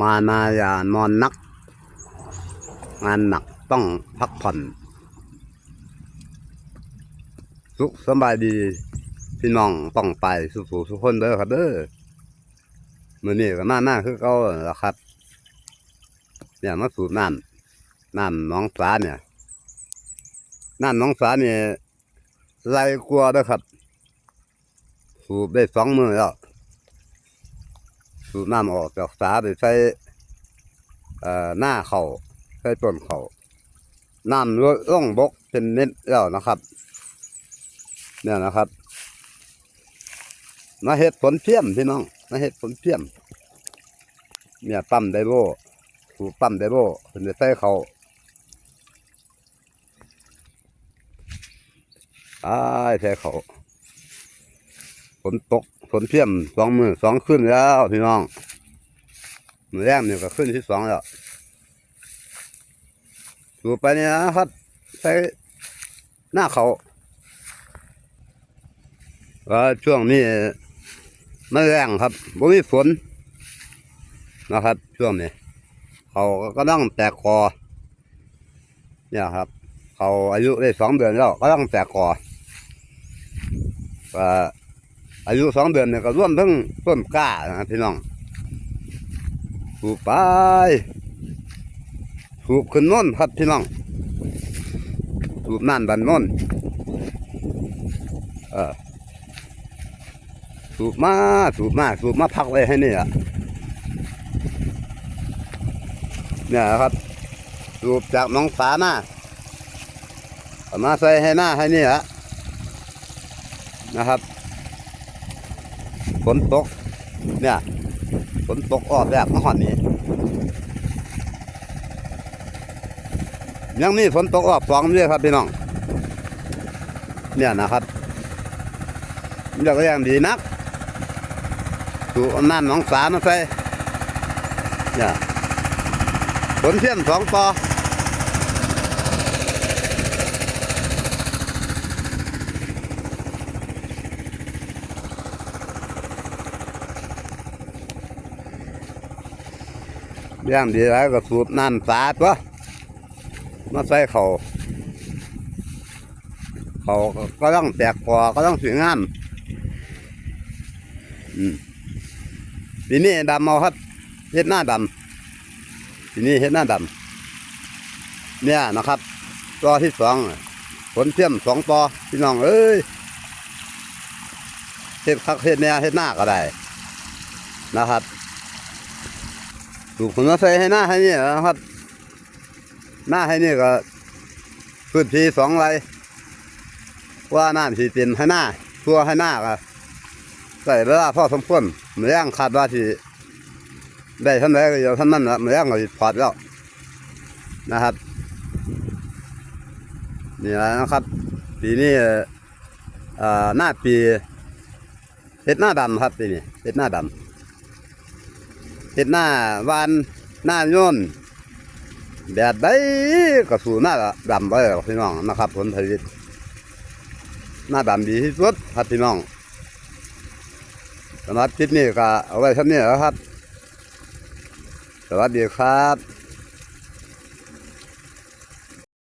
มานาอย่านอนนัก งานหนักต้องพักผ่อน สุขสบายดี พี่น้องต้องไปสู่ทุกคนเด้อครับเด้อมือนี้ก็มาหน้าคือเก่าแล้วครับ เนี่ยมาสูบน้ำน้ำน้องสาเนี่ยน้ำน้องสาเนี่ยไหลกลัวเด้อครับ สูบได้สองมือแล้ว สูบน้ำออกจากสาไปใช้หน้าเขาใช้ต้นเขาน้ำลดล่องบกเป็นเม็ดแล้วนะครับ เนี่ยนะครับ มาเห็ดผลเพี้ยมพี่น้อง มาเห็ดผลเพี้ยม เนี่ยปั๊มไดโบสูบปั๊มไดโบเป็นจะใส่เขาอ้ายใส่เขาฝนตก ฝนเพียมสองมือสองขึ้นแล้ว พี่น้องมือแรกนี่ก็ขึ้นที่สองแล้วสูไปเนี่ยนะครับใส่หน้าเขาว่าช่วงนี้ไม่แรงครับบ่มีฝนนะครับ ช่วงนี้เขาก็ต้องแตกคอเนี่ยครับ เขาอายุได้สองเดือนแล้วก็ต้องแตกคอว่า อายุสองเดือนเนี่ยก็ร่วมทั้งต้นกล้านะพี่น้องสูบไปสูบขึ้นน้นครับพี่น้องสูบนั่นดันน้นเออสูบมาสูบมาสูบมาพักไว้ให้นี่อะเนี่ยครับสูบจากหน้องสาหน้าเอามาใส่ให้หน้าให้นี่อะนะครับ ฝนตก เนี่ยฝนตกออกแบบมาหอนนี้ยังมีฝนตกออกสองเรื่อยครับพี่น้อง เนี่ยนะครับเดี๋ยวก็ยังดีนักสูน้ำหนองสามาใส่เนี่ยผลเทียมสองปอ เรื่องดีแล้วก็สูบน้ำสาตัวมาใส่เขาเขาก็ต้องแตกคอก็ต้องสวยงามอืมปีนี้ดำเอาครับเฮ็ดหน้าดำปีนี้เฮ็ดหน้าดำเนี่ยนะครับตัวที่สองผลเทียมสองปอพี่น้องเอ้ยเฮ็ดคักเฮ็ดเนี่ยเฮ็ดหน้าก็ได้นะครับ ถูกคนมาใส่ให้หน้าให้นี่นะครับ หน้าให้นี่ก็พื้นที่สองไรว่าน้ำสีเต็มให้หน้าทั่วให้หน้าก็ใส่เวลาพอสมควรเมื่อยังคาดว่าที่ได้ท่านใดก็เดี๋ยวท่านนั้นนะเมื่อยังก็สิพอดแล้วนะครับนี่แหละนะครับ ปีนี้เอ่อหน้าปีเห็ดหน้าดำครับปีนี้เห็ดหน้าดำ เห็ดหน้าวานหน้าโยนแบบได้ก็สู่หน้าดำไปแล้วพี่น้องนะครับผลผลิตหน้าดำดีที่สุดครับพี่น้องสำหรับคลิปนี้ก็เอาไว้เท่านี้แล้วครับ สวัสดีครับ